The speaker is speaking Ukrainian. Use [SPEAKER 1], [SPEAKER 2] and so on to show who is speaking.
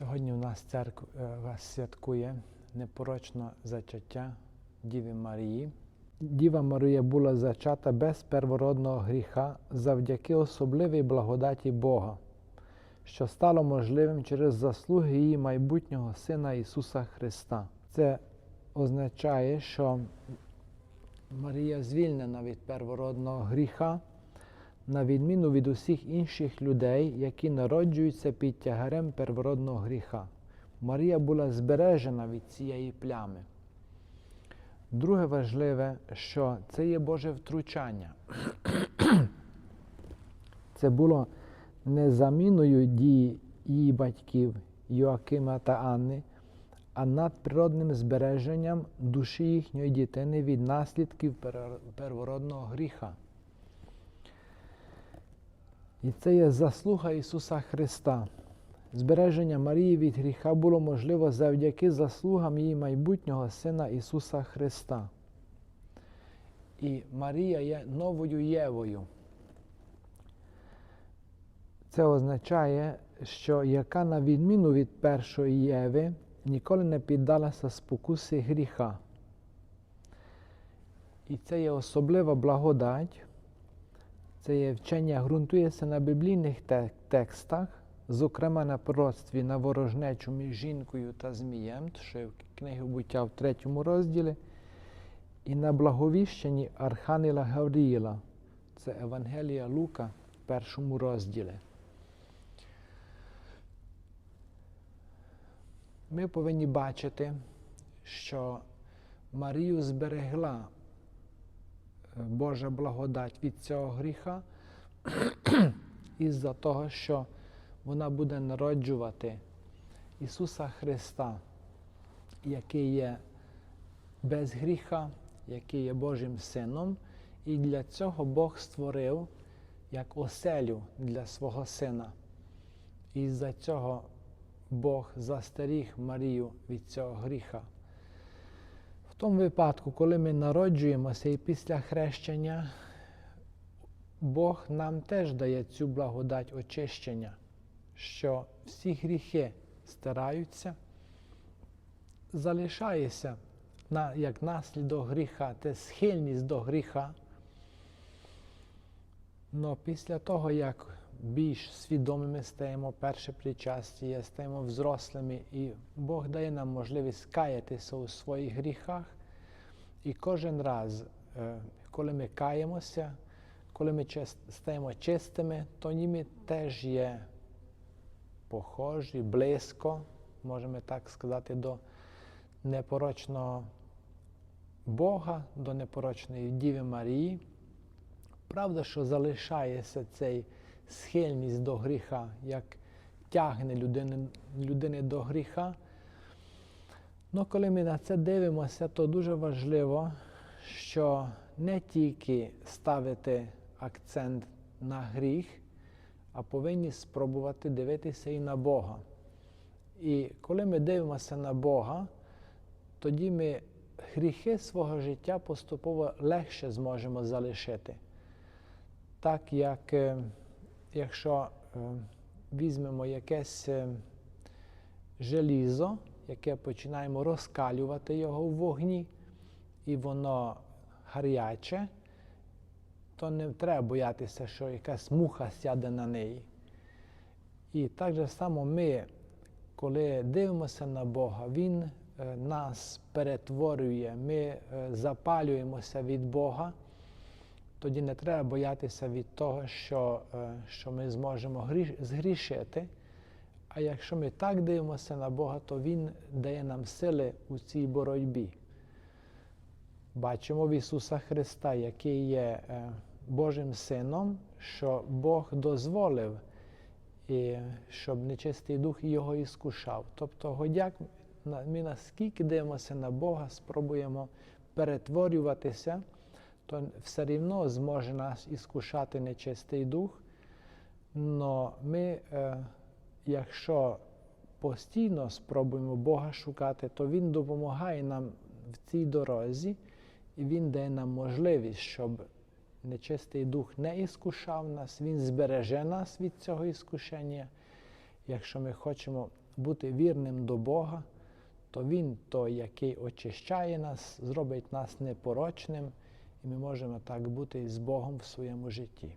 [SPEAKER 1] Сьогодні у нас церква святкує непорочне зачаття Діви Марії. Діва Марія була зачата без первородного гріха завдяки особливій благодаті Бога, що стало можливим через заслуги її майбутнього Сина Ісуса Христа. Це означає, що Марія звільнена від первородного гріха, на відміну від усіх інших людей, які народжуються під тягарем первородного гріха. Марія була збережена від цієї плями. Друге важливе, що це є Боже втручання. Це було не заміною дії її батьків Йоакима та Анни, а надприродним збереженням душі їхньої дитини від наслідків первородного гріха. І це є заслуга Ісуса Христа. Збереження Марії від гріха було можливо завдяки заслугам її майбутнього Сина Ісуса Христа. І Марія є новою Євою. Це означає, що яка, на відміну від першої Єви, ніколи не піддалася спокусі гріха. І це є особлива благодать. Це є вчення ґрунтується на біблійних текстах, зокрема на пророцтві на ворожнечу між жінкою та змієм, що в книги буття в третьому розділі, і на благовіщенні Архангела Гавріїла. Це Евангелія Лука в першому розділі. Ми повинні бачити, що Марію зберегла Божа благодать від цього гріха із-за того, що вона буде народжувати Ісуса Христа, який є без гріха, який є Божим Сином, і для цього Бог створив як оселю для свого сина. І з-за цього Бог застеріг Марію від цього гріха. Тому випадку, коли ми народжуємося і після хрещення, Бог нам теж дає цю благодать очищення, що всі гріхи стираються, залишається на, як наслідок гріха, це схильність до гріха. Но після того, як більш свідомими стаємо перше причастя, стаємо взрослими, і Бог дає нам можливість каятися у своїх гріхах. І кожен раз, коли ми каємося, коли ми стаємо чистими, то ними теж є похожі, близько, можемо так сказати, до непорочного Бога, до непорочної Діви Марії. Правда, що залишається цей схильність до гріха, як тягне людини, людини до гріха. Ну, коли ми на це дивимося, то дуже важливо, що не тільки ставити акцент на гріх, а повинні спробувати дивитися і на Бога. І коли ми дивимося на Бога, тоді ми гріхи свого життя поступово легше зможемо залишити. Так як якщо візьмемо якесь желізо, яке починаємо розкалювати його в вогні, і воно гаряче, то не треба боятися, що якась муха сяде на неї. І так же само ми, коли дивимося на Бога, Він нас перетворює, ми запалюємося від Бога, тоді не треба боятися від того, що, що ми зможемо згрішити. А якщо ми так дивимося на Бога, то Він дає нам сили у цій боротьбі. Бачимо в Ісуса Христа, який є Божим Сином, що Бог дозволив, і щоб нечистий дух його іскушав. Тобто, годяк, ми наскільки дивимося на Бога, спробуємо перетворюватися, то все рівно зможе нас іскушати нечистий дух. Но ми якщо постійно спробуємо Бога шукати, то Він допомагає нам в цій дорозі, і Він дає нам можливість, щоб нечистий дух не іскушав нас, Він збереже нас від цього іскушення. Якщо ми хочемо бути вірним до Бога, то Він той, який очищає нас, зробить нас непорочним, і ми можемо так бути з Богом в своєму житті.